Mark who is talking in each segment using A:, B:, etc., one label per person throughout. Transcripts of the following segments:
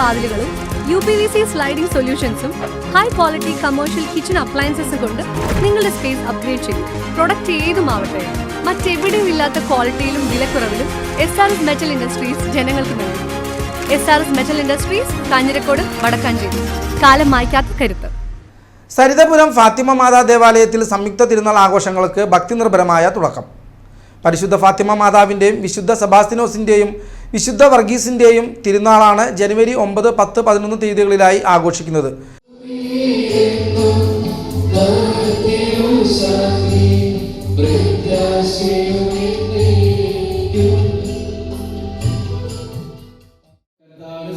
A: വാതിലുകളും U P V C sliding സൊല്യൂഷൻസും high quality commercial kitchen appliances കൊണ്ട് നിങ്ങളുടെ space upgrade ചെയ്യും പ്രൊഡക്റ്റ് ഏതുമാവട്ടെ മറ്റെവിടെയും ഇല്ലാത്ത ക്വാളിറ്റിയിലും വിലക്കുറവിലും S R S metal industries ജനങ്ങൾക്ക് നൽകും. S R S metal industries Kanjirakode Vadakkanchery കാലം മായ്ക്കാത്ത കരുത്ത്.
B: സരിതപുരം ഫാത്തിമ മാതാ ദേവാലയത്തിൽ സംയുക്ത തിരുനാൾ ആഘോഷങ്ങൾക്ക് ഭക്തിനിർഭരമായ തുടക്കം. പരിശുദ്ധ ഫാത്തിമ മാതാവിന്റെയും വിശുദ്ധ സെബാസ്തിനോസിന്റെയും വിശുദ്ധ വർഗീസിന്റെയും തിരുനാളാണ് ജനുവരി ഒമ്പത് പത്ത് പതിനൊന്ന് തീയതികളിലായി ആഘോഷിക്കുന്നത്.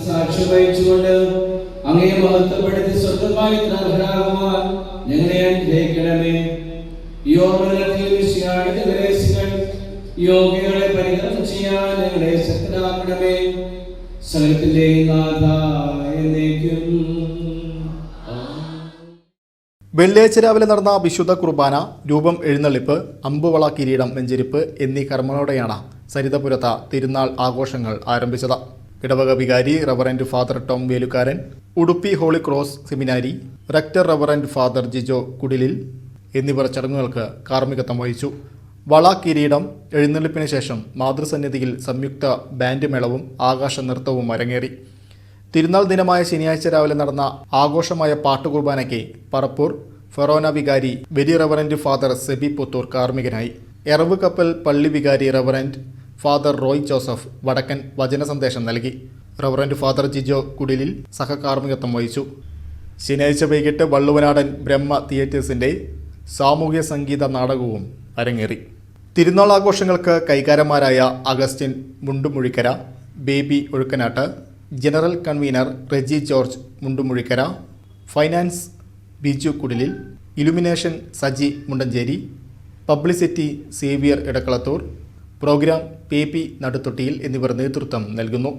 C: സാക്ഷി വഹിച്ചുകൊണ്ട് അങ്ങേ മഹത്വപ്പെടുത്തി സ്വന്തമായി ഞങ്ങളെ അനുഗ്രഹിക്കണമേ. ഈ ഓർമ്മ വിശയാണികൾ യോഗ്യങ്ങളെ പരിഹാരം ചെയ്യാൻ ഞങ്ങളെ ശക്തരാക്കണമേ സകലത്തിന്റെ എന്നേക്കും
D: വെള്ളിയാഴ്ച രാവിലെ നടന്ന വിശുദ്ധ കുർബാന രൂപം എഴുന്നള്ളിപ്പ് അമ്പുവള കിരീടം വെഞ്ചരിപ്പ് എന്നീ കർമ്മങ്ങളോടെയാണ് സരിതപുരത്ത തിരുനാൾ ആഘോഷങ്ങൾ ആരംഭിച്ചത്. ഇടവക വികാരി reverend father Tom Velukkaran Udupi holy cross seminary rector reverend father Jijo Kudilil എന്നിവർ ചടങ്ങുകൾക്ക് കാർമ്മികത്വം വഹിച്ചു. വള കിരീടം എഴുന്നള്ളിപ്പിന് ശേഷം മാതൃസന്നിധിയിൽ സംയുക്ത ബാൻഡ് മേളവും ആകാശ നൃത്തവും അരങ്ങേറി. തിരുനാൾ ദിനമായ ശനിയാഴ്ച രാവിലെ നടന്ന ആഘോഷമായ പാട്ടുകുർബാനയ്ക്ക് പറപ്പൂർ ഫെറോന വികാരി very reverend father Sebi Puthur കാർമ്മികനായി. Eravu കപ്പൽ പള്ളി വികാരി റവറന്റ് ഫാദർ റോയ് ജോസഫ് വടക്കൻ വചന സന്ദേശം നൽകി. റവറന്റ് ഫാദർ ജിജോ കുടിലിൽ സഹകാർമ്മികത്വം വഹിച്ചു. ശനിയാഴ്ച വൈകിട്ട് വള്ളുവനാടൻ ബ്രഹ്മ തിയേറ്റേഴ്സിന്റെ സാമൂഹ്യ സംഗീത നാടകവും അരങ്ങേറി. തിരുനാൾ ആഘോഷങ്ങൾക്ക് കൈകാരന്മാരായ Augustine Mundumuzhikkara Baby Ozhukkanattu general convener Reji George Mundumuzhikkara finance Biju Kudilil illumination Saji Mundancheri publicity Xavier Edakkalathur program P P Naduthottiyil എന്നിവർ നേതൃത്വം നൽകുന്നു.